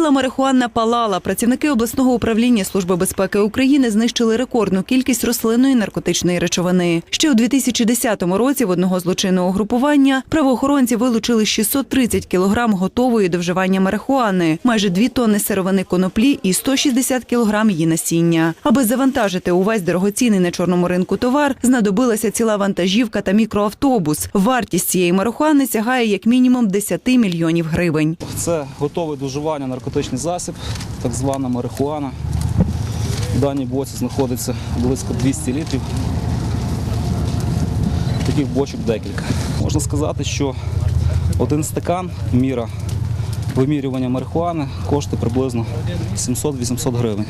Біла марихуана палала. Працівники обласного управління Служби безпеки України знищили рекордну кількість рослинної наркотичної речовини. Ще у 2010 році в одного злочинного групування правоохоронці вилучили 630 кілограм готової до вживання марихуани, майже 2 тонни сировини коноплі і 160 кілограм її насіння. Аби завантажити увесь дорогоцінний на чорному ринку товар, знадобилася ціла вантажівка та мікроавтобус. Вартість цієї марихуани сягає як мінімум 10 мільйонів гривень. Це готовий до вживання наркотичний засіб, так звана марихуана. В даній боці знаходиться близько 200 літрів. Таких бочок декілька. Можна сказати, що один стакан міра вимірювання марихуани коштує приблизно 700-800 гривень.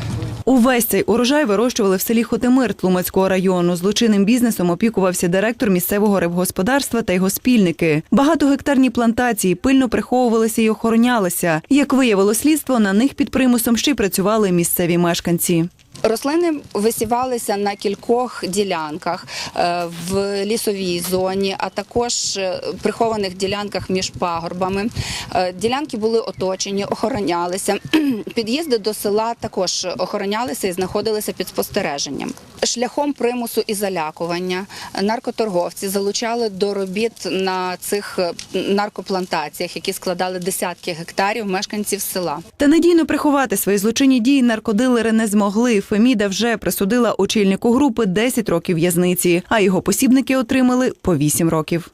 Увесь цей урожай вирощували в селі Хотимир Тлумацького району. Злочинним бізнесом опікувався директор місцевого рибгосподарства та його спільники. Багатогектарні плантації пильно приховувалися і охоронялися. Як виявило слідство, на них під примусом ще й працювали місцеві мешканці. Рослини висівалися на кількох ділянках е, в лісовій зоні, а також е, прихованих ділянках між пагорбами. Е, Ділянки були оточені, охоронялися. Під'їзди до села також охоронялися і знаходилися під спостереженням. Шляхом примусу і залякування наркоторговці залучали до робіт на цих наркоплантаціях, які складали десятки гектарів мешканців села. Та надійно приховати свої злочинні дії наркодилери не змогли. Феміда вже присудила очільнику групи 10 років в'язниці, а його посібники отримали по 8 років.